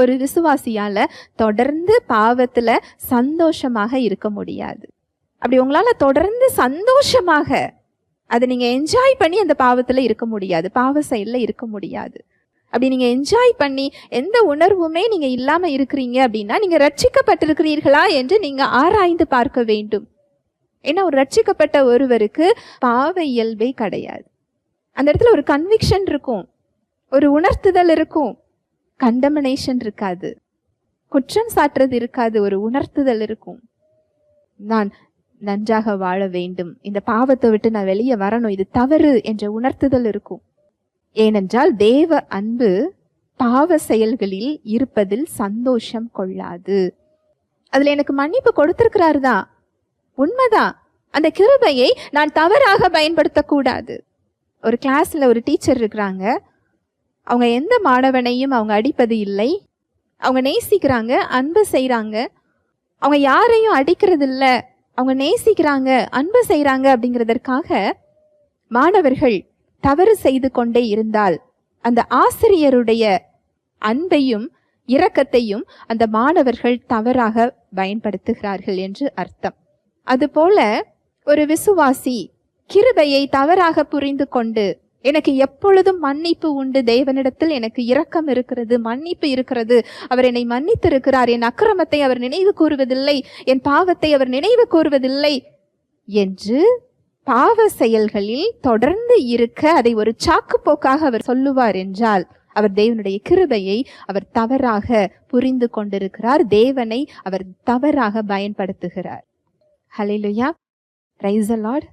ஒரு விசுவாசியால் தொடர்ந்து பாவத்தில் சந்தோஷமாக இருக்க முடியாது. அப்படி உங்களால் தொடர்ந்து சந்தோஷமாக அதை நீங்கள் என்ஜாய் பண்ணி அந்த பாவத்தில் இருக்க முடியாது. பாவ செயலில் இருக்க முடியாது. அப்படி நீங்கள் என்ஜாய் பண்ணி எந்த உணர்வுமே நீங்கள் இல்லாமல் இருக்கிறீங்க அப்படின்னா நீங்கள் ரட்சிக்கப்பட்டிருக்கிறீர்களா என்று நீங்கள் ஆராய்ந்து பார்க்க வேண்டும். ஏன்னா ஒரு ரட்சிக்கப்பட்ட ஒருவருக்கு பாவ இயல்பே கிடையாது. அந்த இடத்துல ஒரு கன்விக்ஷன் இருக்கும். ஒரு உணர்த்துதல் இருக்கும். கண்டமனேஷன் இருக்காது. குற்றம் சாட்டுறது இருக்காது ஒரு உணர்த்துதல் இருக்கும். நான் நன்றாக வாழ வேண்டும். இந்த பாவத்தை விட்டு நான் வெளியே வரணும். இது தவறு என்ற உணர்த்துதல் இருக்கும். ஏனென்றால் தேவ அன்பு பாவ செயல்களில் இருப்பதில் சந்தோஷம் கொள்ளாது. அதுல எனக்கு மன்னிப்பு கொடுத்திருக்கிறாரு தான் உண்மைதான் அந்த கிருபையை நான் தவறாக பயன்படுத்தக்கூடாது. ஒரு கிளாஸ்ல ஒரு டீச்சர் இருக்கிறாங்க. அவங்க எந்த மாணவனையும் அவங்க அடிப்பது இல்லை. அவங்க நேசிக்கிறாங்க அன்பு செய்கிறாங்க அவங்க யாரையும் அடிக்கிறது இல்லை அவங்க நேசிக்கிறாங்க அன்பு செய்கிறாங்க அப்படிங்கிறதற்காக மாணவர்கள் தவறு செய்து கொண்டே இருந்தால் அந்த ஆசிரியருடைய அன்பையும் இரக்கத்தையும் அந்த மாணவர்கள் தவறாக பயன்படுத்துகிறார்கள் என்று அர்த்தம். அதுபோல ஒரு விசுவாசி கிருபையை தவறாக புரிந்து கொண்டு எனக்கு எப்பொழுதும் மன்னிப்பு உண்டு. தேவனிடத்தில் எனக்கு இரக்கம் இருக்கிறது மன்னிப்பு இருக்கிறது. அவர் என்னை மன்னித்திருக்கிறார். என் அக்கிரமத்தை அவர் நினைவு கூறுவதில்லை. என் பாவத்தை அவர் நினைவு கூறுவதில்லை என்று பாவ செயல்களில் தொடர்ந்து இருக்க அதை ஒரு சாக்கு போக்காக அவர் சொல்லுவார் என்றால் அவர் தேவனுடைய கிருபையை அவர் தவறாக புரிந்து கொண்டிருக்கிறார். தேவனை அவர் தவறாக பயன்படுத்துகிறார். ஹலிலுயா பிரைஸ் லார்ட்